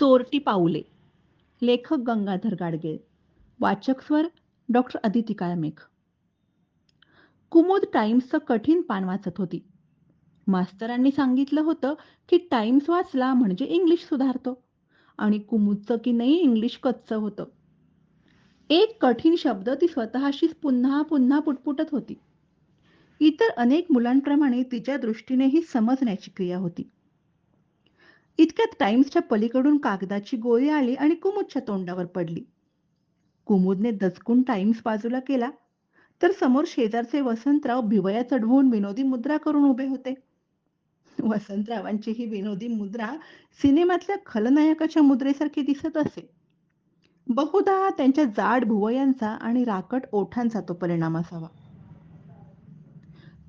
चोरटी पाऊले. लेखक गंगाधर गाडगे वाचक स्वर डॉक्टर अदिती काळमेघ. कुमुद टाइम्सचं कठीण पान वाचत होती. मास्तरांनी सांगितलं होतं की टाइम्स वाचला म्हणजे इंग्लिश सुधारतो. आणि कुमुदचं की नाही इंग्लिश कच्चं होतं. एक कठीण शब्द ती स्वतःशीच पुन्हा पुन्हा पुटपुटत होती. इतर अनेक मुलांप्रमाणे तिच्या दृष्टीनेही समजण्याची क्रिया होती. इतक्यात टाइम्सच्या पलीकडून कागदाची गोळी आली आणि कुमुदच्या तोंडावर पडली. कुमुदने दचकून टाइम्स बाजूला केला तर समोर शेजारचे वसंतराव भिवया चढवून विनोदी मुद्रा करून उभे होते. वसंतरावांची ही विनोदी मुद्रा सिनेमातल्या खलनायकाच्या मुद्रेसारखी दिसत असे. बहुधा त्यांच्या जाड भुवयांचा आणि राकट ओठांचा तो परिणाम असावा.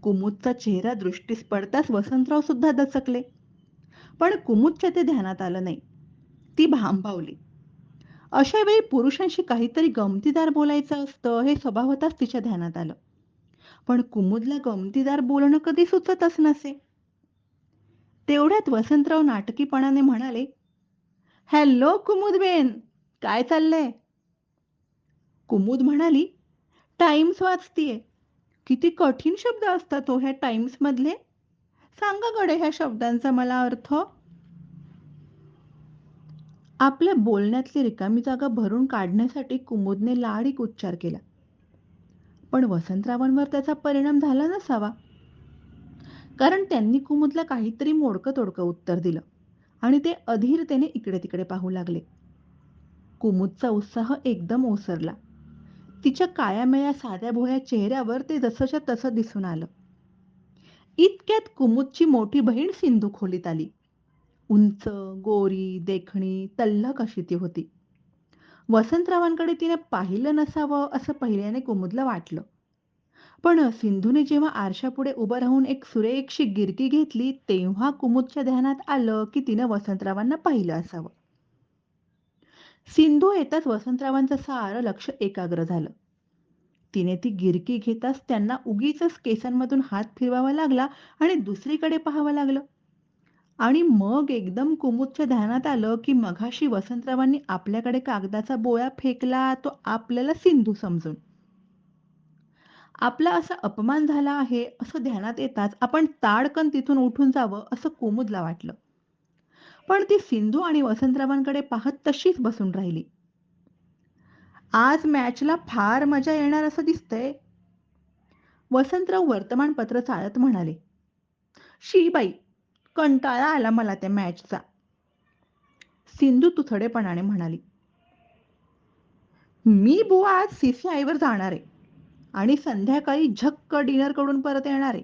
कुमुदचा चेहरा दृष्टीस पडताच वसंतराव सुद्धा दचकले. पण कुमुदच्या ते ध्यानात आलं नाही. ती भांबावली. अशा वेळी पुरुषांशी काहीतरी गमतीदार बोलायचं असतं हे स्वभावतच तिच्या ध्यानात आलं. पण कुमुदला गमतीदार बोलणं कधी सुचतच नसे. तेवढ्यात वसंतराव नाटकीपणाने म्हणाले हॅलो कुमुदबेन काय चाललंय? कुमुद म्हणाली टाइम्स वाचतीये. किती कठीण शब्द असतात हो ह्या टाइम्स मधले सांगा गडे ह्या शब्दांचा मला अर्थ. आपल्या बोलण्यातली रिकामी जागा भरून काढण्यासाठी कुमुदने लाडीक उच्चार केला. पण वसंतरावांवर त्याचा परिणाम झाला नसावा. कारण त्यांनी कुमुदला काहीतरी मोडकं तोडकं उत्तर दिलं आणि ते अधीरतेने इकडे तिकडे पाहू लागले. कुमुदचा उत्साह एकदम ओसरला. तिच्या काळ्यामेळ्या साध्या भोळ्या चेहऱ्यावर ते जसंच्या तसं दिसून आलं. इतक्यात कुमुदची मोठी बहीण सिंधू खोलीत आली. उंच गोरी देखणी तल्लक अशी ती होती. वसंतरावांकडे तिने पाहिलं नसावं असं पहिल्याने कुमुदला वाटलं. पण सिंधूने जेव्हा आरशापुढे उभं राहून एक सुरेखशी गिरकी घेतली तेव्हा कुमुदच्या ध्यानात आलं की तिनं वसंतरावांना पाहिलं असावं. सिंधू येताच वसंतरावांचं सारं लक्ष एकाग्र झालं. तिने ती गिरकी घेताच त्यांना उगीच केसांमधून हात फिरवावा लागला आणि दुसरीकडे पाहावं लागलं. आणि मग एकदम कुमुदच्या ध्यानात आलं की मघाशी वसंतरावांनी आपल्याकडे कागदाचा बोळा फेकला तो आपल्याला सिंधू समजून. आपला असा अपमान झाला आहे असं ध्यानात येताच आपण ताडकन तिथून उठून जावं असं कुमुदला वाटलं. पण ती सिंधू आणि वसंतरावांकडे पाहत तशीच बसून राहिली. आज मॅचला फार मजा येणार असं दिसतंय. वसंतराव वर्तमानपत्र चाळत म्हणाले शी बाई कंटाळा आला मला त्या मॅचचा सिंधू तुथडेपणाने म्हणाली मी बुवा आज सीसीआयवर जाणार आहे आणि संध्याकाळी झक्क डिनरकडून परत येणार आहे.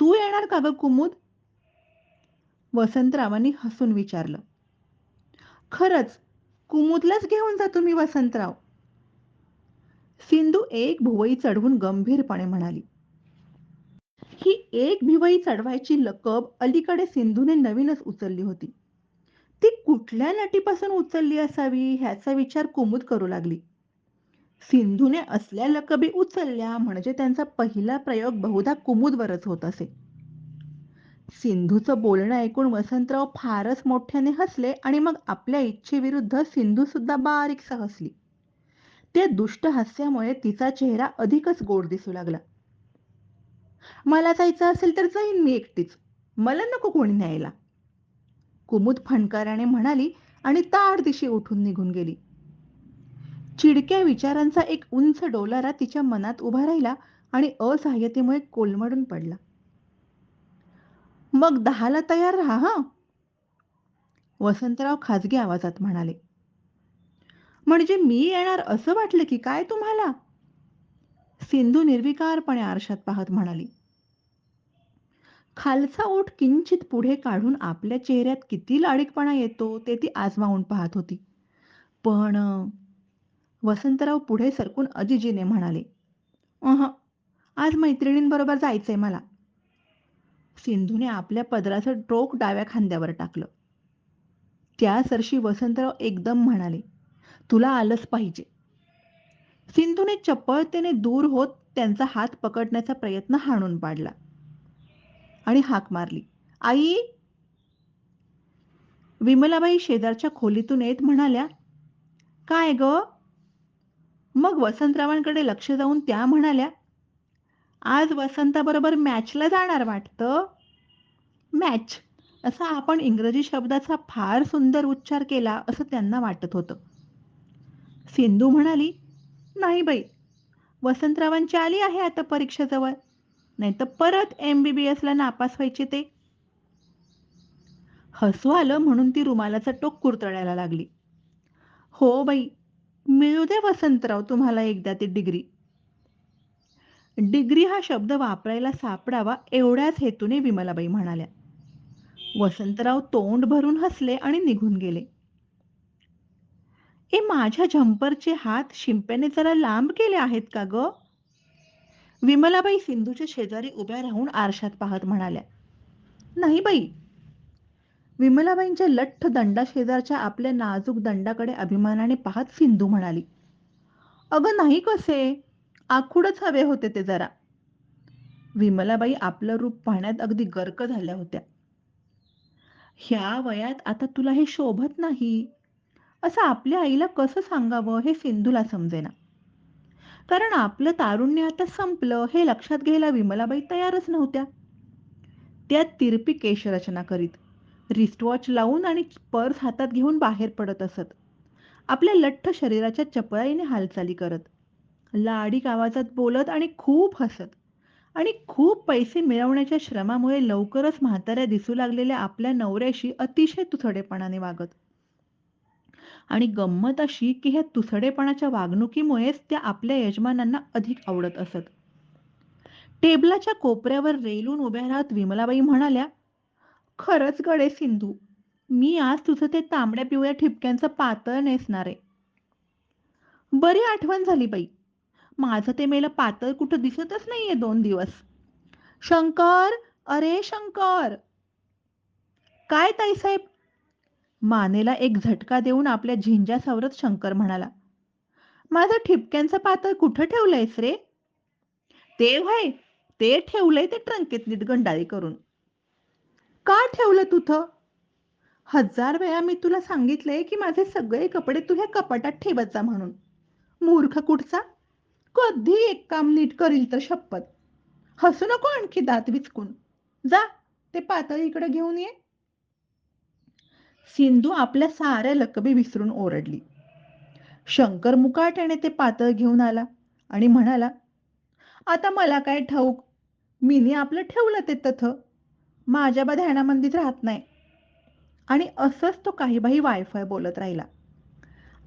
तू येणार का ग कुमुद? वसंतरावांनी हसून विचारलं खरंच कुमुदलाच घेऊन जा तुम्ही वसंतराव. सिंधू एक भुवई चढवून गंभीरपणे म्हणाली ही एक भिवई चढवायची लकब अलीकडे सिंधूने नवीनच उचलली होती. ती कुठल्या नटीपासून उचलली असावी ह्याचा विचार कुमुद करू लागली. सिंधूने असल्या लकबी उचलल्या म्हणजे त्यांचा पहिला प्रयोग बहुधा कुमुदवरच होत असे. सिंधूचं बोलणं ऐकून वसंतराव फारच मोठ्याने हसले आणि मग आपल्या इच्छेविरुद्ध सिंधू सुद्धा बारीकसा हसली. त्या दुष्ट हास्यामुळे तिचा चेहरा अधिकच गोड दिसू लागला. मला जायचं असेल तर जाईन मी एकटीच. मला नको कोणी न्यायला. कुमुद फणकाराने म्हणाली आणि ताड दिशी उठून निघून गेली. चिडक्या विचारांचा एक उंच डोलारा तिच्या मनात उभा राहिला आणि असहाय्यतेमुळे कोलमडून पडला. मग दहाला तयार राहा हा. वसंतराव खाजगी आवाजात म्हणाले. म्हणजे मी येणार असं वाटलं की काय तुम्हाला? सिंधू निर्विकारपणे आरशात पाहत म्हणाली. खालचा ओठ किंचित पुढे काढून आपल्या चेहऱ्यात किती लाडीकपणा येतो ते ती आजमावून पाहत होती. पण वसंतराव पुढे सरकून अजिजीने म्हणाले अह आज मैत्रिणींबरोबर जायचंय मला. सिंधूने आपल्या पदराचं टोक डाव्या खांद्यावर टाकलं. त्या सरशी वसंतराव एकदम म्हणाले तुला आलंच पाहिजे. सिंधूने चपळतेने दूर होत त्यांचा हात पकडण्याचा प्रयत्न हाणून पाडला. आणि हाक मारली आई! विमलाबाई शेजारच्या खोलीतून येत म्हणाल्या काय ग? मग वसंतरावांकडे लक्ष जाऊन त्या म्हणाल्या आज वसंताबरोबर मॅचला जाणार वाटतं? मॅच. असा आपण इंग्रजी शब्दाचा फार सुंदर उच्चार केला असं त्यांना वाटत होतं. सिंधू म्हणाली नाही बाई वसंतरावांची आली आहे आता परीक्षेजवळ. नाही तर परत एम बी बी एसला नापास व्हायचे ते. हसू आलं म्हणून ती रुमालाचं टोक कुरतळायला लागली. हो बाई मिळू दे वसंतराव तुम्हाला एकदा ती डिग्री. डिग्री हा शब्द वापरायला सापडावा एवढ्याच हेतूने विमलाबाई म्हणाल्या. वसंतराव तोंड भरून हसले आणि निघून गेले. ए माझ्या झंपरचे हात शिंप्याने जरा लांब केले आहेत का ग? विमलाबाई सिंधूच्या शेजारी उभ्या राहून आरशात पाहत म्हणाल्या. नाही बाई. विमलाबाईंच्या लठ्ठ दंडा शेजारच्या आपल्या नाजूक दंडाकडे अभिमानाने पाहत सिंधू म्हणाली अगं नाही कसे? आखूडच हवे होते ते जरा. विमलाबाई आपलं रूप पाहण्यात अगदी गर्क झाल्या होत्या. ह्या वयात आता तुला हे शोभत नाही. असं आपल्या आईला कसं सांगावं हे सिंधूला समजेना. कारण आपलं तारुण्य आता संपलं हे लक्षात घ्यायला विमलाबाई तयारच नव्हत्या. त्या तिरपी केशरचना करीत रिस्टवॉच लावून आणि पर्स हातात घेऊन बाहेर पडत असत. आपल्या लठ्ठ शरीराच्या चपळाईने हालचाली करत. लाडीक आवाजात बोलत आणि खूप हसत. आणि खूप पैसे मिळवण्याच्या श्रमामुळे लवकरच म्हाताऱ्या दिसू लागलेल्या आपल्या नवऱ्याशी अतिशय तुथडेपणाने वागत. आणि गंमत अशी की ह्या तुसडेपणाच्या वागणुकीमुळेच त्या आपल्या यजमानांना अधिक आवडत असत. टेबलाच्या कोपऱ्यावर रेलून उभ्या राहत विमलाबाई म्हणाल्या खरंच गडे सिंधू मी आज तुझं ते तांबड्या पिवळ्या ठिपक्यांचं पातळ नेसणार. आहे बरी आठवण झाली बाई. माझं ते मेलं पातळ कुठं दिसतच नाहीये दोन दिवस. शंकर अरे शंकर. काय ताईसाहेब? मानेला एक झटका देऊन आपल्या झिंजा सावरत शंकर म्हणाला माझं ठिपक्यांचं पातळ कुठं ठेवलंयस रे? ते व्हाय ते ठेवलंय ते ट्रंकेत नीट गंडाळी करून. का ठेवलं तुथं हजार वेळा मी तुला सांगितलंय की माझे सगळे कपडे तुझ्या कपाटात ठेवत जा म्हणून. मूर्ख कुठचा? कधी एक काम नीट करील तर शपथ. हसू नको आणखी दात विचकून. जा ते पातळी इकडे घेऊन ये. सिंधू आपल्या साऱ्या लकबी विसरून ओरडली. शंकर मुकाट्याने ते पातळ घेऊन आला आणि म्हणाला आता मला काय ठाऊक? मीनी आपलं ठेवलं ते तथ. माझ्या बा ध्यानामंदीत राहत नाही. आणि असंच तो काही बाई वायफाय बोलत राहिला.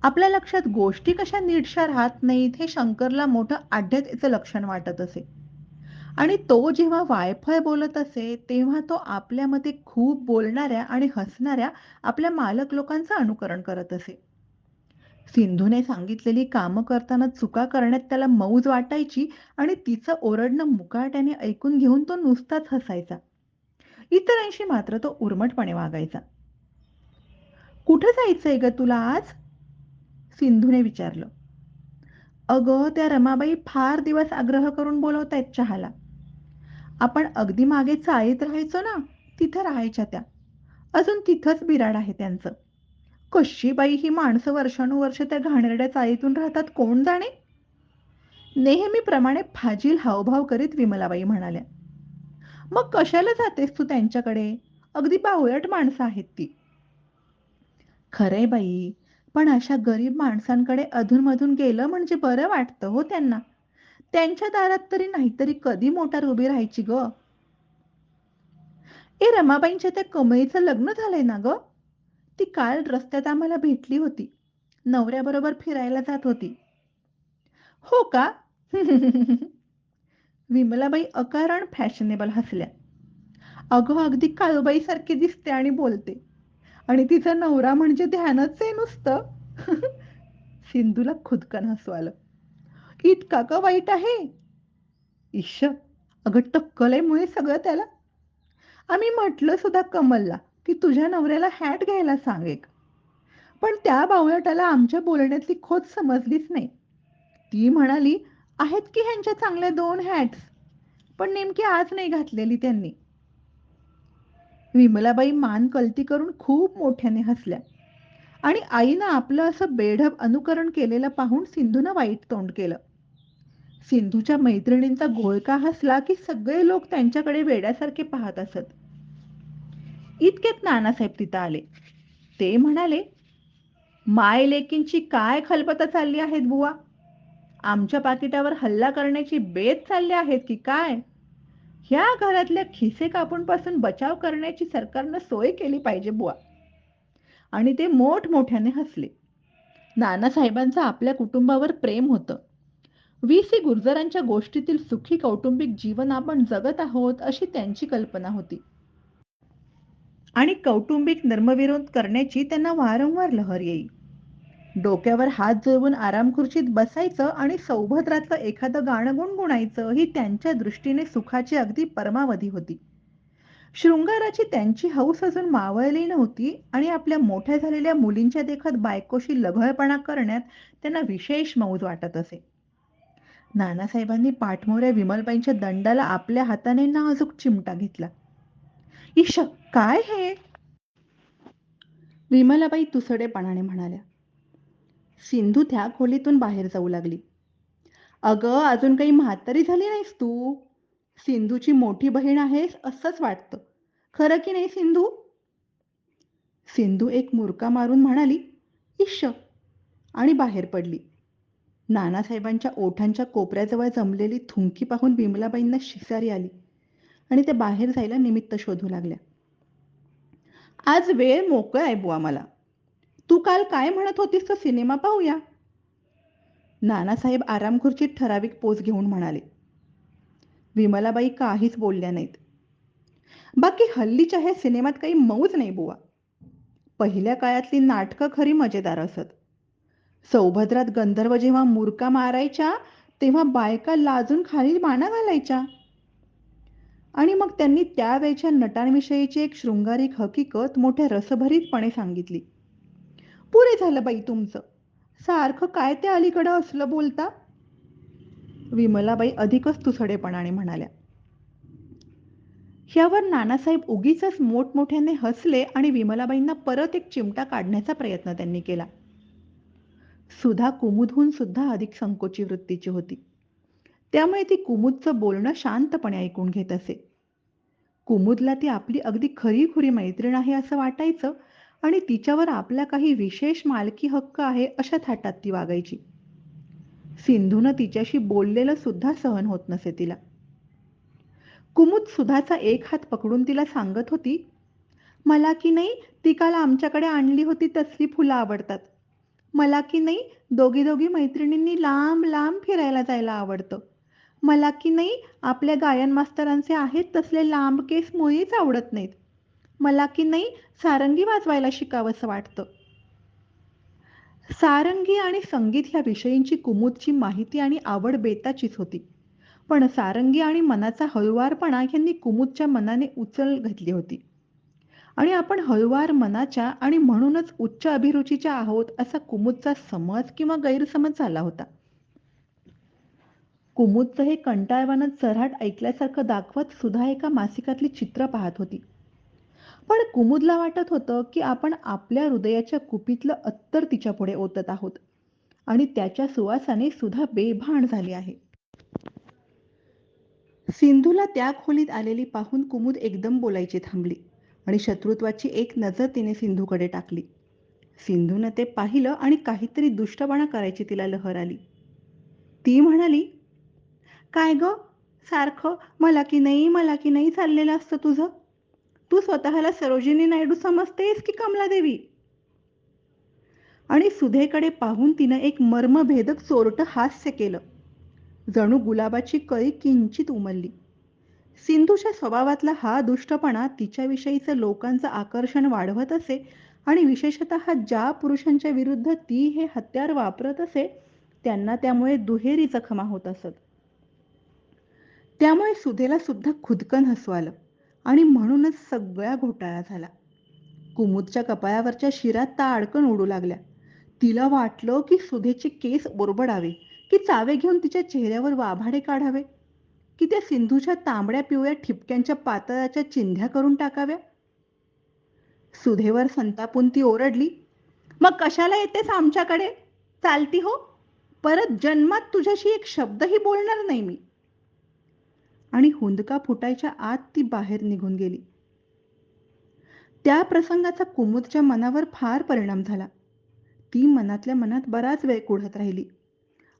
आपल्या लक्षात गोष्टी कशा नीटशा राहत नाहीत हे शंकरला मोठं आढ्यतेचं लक्षण वाटत असे. आणि तो जेव्हा वायफाय बोलत असे तेव्हा तो आपल्यामध्ये खूप बोलणाऱ्या आणि हसणाऱ्या आपल्या मालक लोकांचं अनुकरण करत असे. सिंधूने सांगितलेली कामं करताना चुका करण्यात त्याला मौज वाटायची आणि तिचं ओरडणं मुकाट्याने ऐकून घेऊन तो नुसताच हसायचा. इतरांशी मात्र तो उर्मटपणे वागायचा. कुठं जायचंय ग तुला आज? सिंधूने विचारलं. अगं त्या रमाबाई फार दिवस आग्रह करून बोलवतायत चहाला. आपण अगदी मागे चाळीत राहायचो ना तिथं राहायच्या त्या. अजून तिथंच बिराड आहे त्यांचं. कशी बाई ही माणसं वर्षानुवर्ष त्या घाणेरड्या चाळीतून राहतात कोण जाणे? नेहमीप्रमाणे फाजील हावभाव करीत विमलाबाई म्हणाल्या. मग कशाला जातेस तू त्यांच्याकडे? अगदी बावळट माणसं आहेत ती. खरे बाई पण अशा गरीब माणसांकडे अधूनमधून गेलं म्हणजे बरं वाटतं हो त्यांना. त्यांच्या दारात तरी नाहीतरी कधी मोटार उभी राहायची ग? ए रमाबाईंच्या त्या कमळीचं लग्न झालंय ना ग? ती काल रस्त्यात आम्हाला भेटली होती. नवऱ्याबरोबर फिरायला जात होती. हो का? विमलाबाई अकारण फॅशनेबल हसल्या. अगं अगदी काळूबाई सारखी दिसते आणि बोलते. आणि तिचा नवरा म्हणजे ध्यानच आहे नुसतं. सिंधूला खुदकन हसू आलं. इतका का वाईट आहे? ईश अगं टक्कलमुळे सगळं त्याला. आम्ही म्हटलं सुद्धा कमलला की तुझ्या नवऱ्याला हॅट घ्यायला सांग एक. पण त्या बावळटाला आमच्या बोलण्यातली खोद समजलीच नाही. ती म्हणाली आहेत की ह्यांच्या चांगल्या दोन हॅट्स पण नेमकी आज नाही घातलेली त्यांनी. विमलाबाई मान कलती करून खूप मोठ्याने हसल्या. आणि आईनं आपलं असं बेढप अनुकरण केलेलं पाहून सिंधूनं वाईट तोंड केलं. सिंधूच्या मैत्रिणींचा घोळका हसला की सगळे लोक त्यांच्याकडे वेड्यासारखे पाहत असत. इतकेच नानासाहेब तिथं आले. ते म्हणाले माय लेकींची काय खलबतं चालली आहेत बुवा? आमच्या पाकिटावर हल्ला करण्याची बेत चालली आहेत की काय? ह्या घरातल्या खिसे कापूनपासून बचाव करण्याची सरकारनं सोय केली पाहिजे बुवा. आणि ते मोठमोठ्याने हसले. नानासाहेबांचं आपल्या कुटुंबावर प्रेम होतं. वी सी गुर्जरांच्या गोष्टीतील सुखी कौटुंबिक जीवन आपण जगत आहोत अशी त्यांची कल्पना होती. आणि कौटुंबिक नर्मविरोध करण्याची त्यांना वारंवार लहर येई. डोक्यावर हात जुळवून आराम खुर्चीत बसायचं आणि सौभद्रातलं एखादं गाणं गुणगुणायचं ही त्यांच्या दृष्टीने सुखाची अगदी परमावधी होती. शृंगाराची त्यांची हौस अजून मावळली नव्हती आणि आपल्या मोठ्या झालेल्या मुलींच्या देखत बायकोशी लघळपणा करण्यात त्यांना विशेष मौज वाटत असे. नानासाहेबांनी पाठमोऱ्या विमलबाईंच्या दंडाला आपल्या हाताने नाजूक चिमटा घेतला. इश काय हे? विमलाबाई तुसडेपणाने म्हणाल्या. सिंधू त्या खोलीतून बाहेर जाऊ लागली. अगं अजून काही म्हातारी झाली नाहीस तू. सिंधूची मोठी बहीण आहेस असंच वाटतं. खरं की नाही सिंधू? सिंधू एक मुरका मारून म्हणाली इश्श. आणि बाहेर पडली. नानासाहेबांच्या ओठांच्या कोपऱ्याजवळ जमलेली थुंकी पाहून बिमलाबाईंना शिसारी आली आणि त्या बाहेर जायला निमित्त शोधू लागल्या. आज वेळ मोकळा आहे बुवा मला. तू काल काय म्हणत होतीस तर सिनेमा पाहूया? नानासाहेब आराम खुर्चीत ठराविक पोच घेऊन म्हणाले. विमलाबाई काहीच बोलल्या नाहीत. बाकी हल्लीच्या ह्या सिनेमात काही मौज नाही बुवा. पहिल्या काळातली नाटकं खरी मजेदार असत. सौभद्रात गंधर्व जेव्हा मुरका मारायच्या तेव्हा बायका लाजून खाली माना घालायच्या. आणि मग त्यांनी त्यावेळच्या नटांविषयीची एक शृंगारिक हकीकत मोठ्या रसभरीतपणे सांगितली. पुरे झालं बाई तुमचं. सारखं काय ते अलीकडं असलं बोलता? विमलाबाई अधिकच तुसडेपणाने म्हणाल्या. ह्यावर नानासाहेब उगीच मोठमोठ्याने हसले आणि विमलाबाईंना परत एक चिमटा काढण्याचा प्रयत्न त्यांनी केला. सुधा कुमुदहून सुद्धा अधिक संकोची वृत्तीची होती. त्यामुळे ती कुमुदचं बोलणं शांतपणे ऐकून घेत असे. कुमुदला ती आपली अगदी खरी खुरी मैत्रीण आहे असं वाटायचं आणि तिच्यावर आपला काही विशेष मालकी हक्क आहे अशा थाटात ती वागायची. सिंधूनं तिच्याशी बोललेलं सुद्धा सहन होत नसे तिला. कुमुद सुधाचा एक हात पकडून तिला सांगत होती मला की नाही ती काल आमच्याकडे आणली होती तसली फुलं आवडतात. मला की नाही दोघी दोघी मैत्रिणींनी लांब लांब फिरायला जायला आवडतं. मला की नाही आपल्या गायन मास्तरांचे आहेत तसले लांब केस मुळीच आवडत नाहीत. मला की नाही सारंगी वाजवायला शिकावंसं वाटतं. सारंगी आणि संगीत ह्या विषयींची कुमुदची माहिती आणि आवड बेताचीच होती. पण सारंगी आणि मनाचा हळुवारपणा यांनी कुमुदच्या मनाने उचल घेतली होती. आणि आपण हळुवार मनाच्या आणि म्हणूनच उच्च अभिरुचीच्या आहोत असा कुमुदचा समज किंवा गैरसमज झाला होता. कुमुदचं हे कंटाळवानं चऱ्हाट ऐकल्यासारखं दाखवत सुद्धा एका मासिकातली चित्र पाहत होती. पण कुमुदला वाटत होतं की आपण आपल्या हृदयाच्या कुपीतलं अत्तर तिच्या पुढे ओतत आहोत. आणि त्याच्या सुवासाने सुद्धा बेभान झाली आहे. सिंधूला त्या खोलीत आलेली पाहून कुमुद एकदम बोलायची थांबली आणि शत्रुत्वाची एक नजर तिने सिंधूकडे टाकली. सिंधूनं ते पाहिलं आणि काहीतरी दुष्टपणा करायची तिला लहर आली. ती म्हणाली काय ग? सारखं मला की नाही मला की नाही चाललेलं असतं तुझं? तू स्वतःला सरोजिनी नायडू समजतेस की कमलादेवी? आणि सुधेकडे पाहून तिनं एक मर्मभेदक चोरट हास्य केलं. जणू गुलाबाची कळी किंचित उमलली. सिंधूच्या स्वभावातला हा दुष्टपणा तिच्याविषयीचं लोकांचं आकर्षण वाढवत असे आणि विशेषतः ज्या पुरुषांच्या विरुद्ध ती हे हत्यार वापरत असे त्यांना त्यामुळे दुहेरी जखमा होत असत. त्यामुळे सुधेला सुद्धा खुदकन हसू आलं. आणि म्हणूनच सगळा घोटाळा झाला. कुमुदच्या कपाळावरच्या शिरात ता अडकण उडू लागल्या. तिला वाटलं की सुधेचे केस बोरबडावे की चावे घेऊन तिच्या चेहऱ्यावर वाभाडे काढावे की त्या सिंधूच्या तांबड्या पिवळ्या ठिपक्यांच्या पातळाच्या चिंध्या करून टाकाव्या. सुधेवर संतापून ती ओरडली मग कशाला येतेस आमच्याकडे? चालती हो. परत जन्मात तुझ्याशी एक शब्दही बोलणार नाही मी. आणि हुंदका फुटायच्या आत ती बाहेर निघून गेली. त्या प्रसंगाचा कुमुदच्या मनावर फार परिणाम झाला. ती मनातल्या मनात बराच वेळ कुढत राहिली.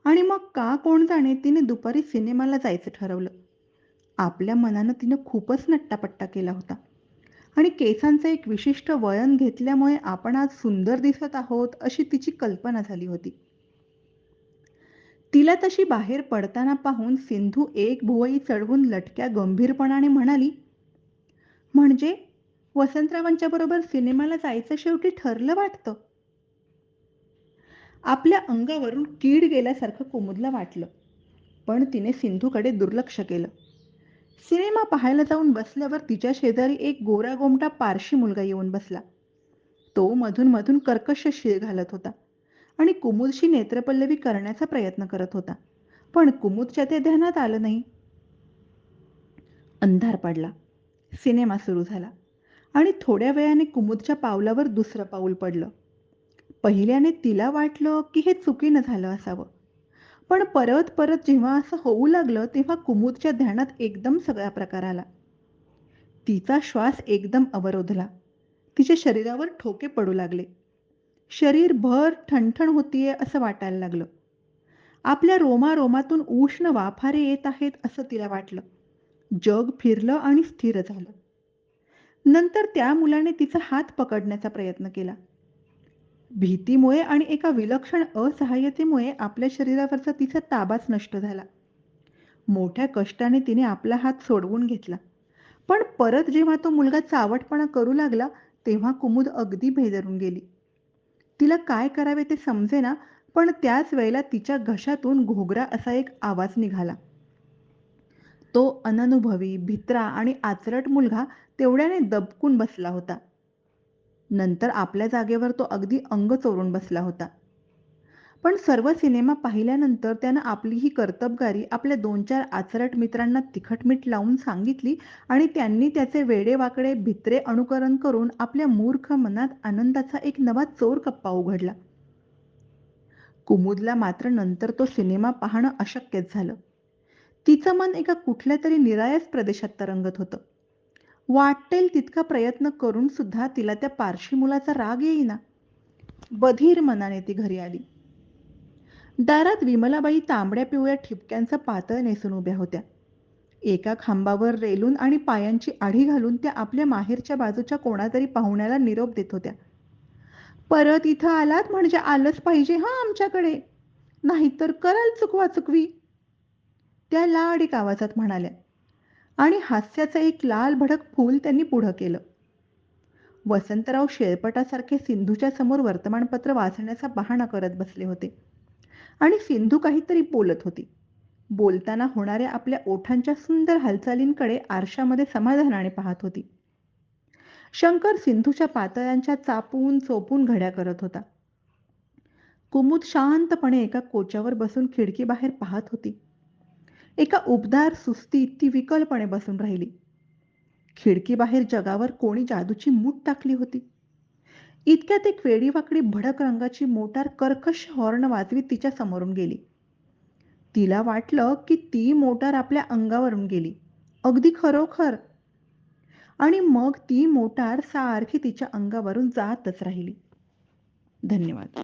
आणि मग का कोण जाणे तिने दुपारी सिनेमाला जायचं ठरवलं. आपल्या मनानं तिनं खूपच नट्टापट्टा केला होता. आणि केसांचं एक विशिष्ट वयन घेतल्यामुळे आपण आज सुंदर दिसत आहोत अशी तिची कल्पना झाली होती. तिला तशी बाहेर पडताना पाहून सिंधू एक भुवई चढवून लटक्या गंभीरपणाने म्हणाली म्हणजे वसंतरावांच्या बरोबर सिनेमाला जायचं शेवटी ठरलं वाटतं? आपल्या अंगावरून कीड गेल्यासारखं कुमुदला वाटलं पण तिने सिंधूकडे दुर्लक्ष केलं. सिनेमा पाहायला जाऊन बसल्यावर तिच्या शेजारी एक गोरा गोमटा पारशी मुलगा येऊन बसला. तो मधून मधून कर्कश शिळ घालत होता. आणि कुमुदशी नेत्रपल्लवी करण्याचा प्रयत्न करत होता. पण कुमुदच्या ते ध्यानात आलं नाही. अंधार पडला. सिनेमा सुरू झाला. आणि थोड्या वेळाने कुमुदच्या पावलावर दुसरं पाऊल पडलं. पहिल्याने तिला वाटलं की हे चुकीनं झालं असावं. पण परत परत जेव्हा असं होऊ लागलं तेव्हा कुमुदच्या ध्यानात एकदम सगळा प्रकार आला. तिचा श्वास एकदम अवरोधला. तिच्या शरीरावर ठोके पडू लागले. शरीर भर ठणठण होतीये असं वाटायला लागलं. आपल्या रोमारोमातून उष्ण वाफारे येत आहेत असं तिला वाटलं. जग फिरलं आणि स्थिर झालं. नंतर त्या मुलाने तिचा हात पकडण्याचा प्रयत्न केला. भीतीमुळे आणि एका विलक्षण असहाय्यतेमुळे आपल्या शरीरावरचा तिचा ताबाच नष्ट झाला. मोठ्या कष्टाने तिने आपला हात सोडवून घेतला. पण परत जेव्हा तो मुलगा चावटपणा करू लागला तेव्हा कुमुद अगदी भेदरून गेली. तिला काय करावे ते समजेना पण त्याच वेळेला तिच्या घशातून घोगरा असा एक आवाज निघाला. तो अननुभवी भित्रा आणि आचरट मुलगा तेवढ्याने दबकून बसला होता. नंतर आपल्या जागेवर तो अगदी अंग चोरून बसला होता. पण सर्व सिनेमा पाहिल्यानंतर त्यानं आपली ही कर्तबगारी आपल्या दोन चार आचरट मित्रांना तिखटमीठ लावून सांगितली आणि त्यांनी त्याचे वेडेवाकडे भित्रे अनुकरण करून आपल्या मूर्ख मनात आनंदाचा एक नवा चोर कप्पा उघडला. कुमुदला मात्र नंतर तो सिनेमा पाहणं अशक्यच झालं. तिचं मन एका कुठल्या तरी निरायस प्रदेशात तरंगत होतं. वाटेल तितका प्रयत्न करून सुद्धा तिला त्या पारशी मुलाचा राग येईना. बधीर मनाने ती घरी आली. दारात विमलाबाई तांबड्या पिवळ्या ठिपक्यांचं पातळ नेसून उभ्या होत्या. एका खांबावर रेलून आणि पायांची आढी घालून त्या आपल्या माहेरच्या बाजूच्या कोणातरी पाहुण्याला निरोप देत होत्या. परत इथं आलात म्हणजे आलंच पाहिजे हा आमच्याकडे. नाहीतर कराल चुकवा चुकवी. त्या लाडिक आवाजात म्हणाल्या. आणि हास्याचं एक लाल भडक फूल त्यांनी पुढं केलं. वसंतराव शेळपटासारखे सिंधूच्या समोर वर्तमानपत्र वाचण्याचा बहाणा करत बसले होते. आणि सिंधू काहीतरी बोलत होती. बोलताना होणाऱ्या आपल्या ओठांच्या सुंदर हालचालींकडे आरशामध्ये समाधानाने पाहत होती. शंकर सिंधूच्या पातळ्यांच्या चापून चोपून घड्या करत होता. कुमुद शांतपणे एका कोच्यावर बसून खिडकी बाहेर पाहत होती. एका उबदार सुस्ती ती विकलपणे बसून राहिली. खिडकी बाहेर जगावर कोणी जादूची मूठ टाकली होती. इतक्यात एक वेडीवाकडी भडक रंगाची मोटार कर्कश हॉर्न वाजवीत तिच्या समोरून गेली. तिला वाटलं की ती मोटार आपल्या अंगावरून गेली. अगदी खरोखर. आणि मग ती मोटार सारखी तिच्या अंगावरून जातच राहिली. धन्यवाद.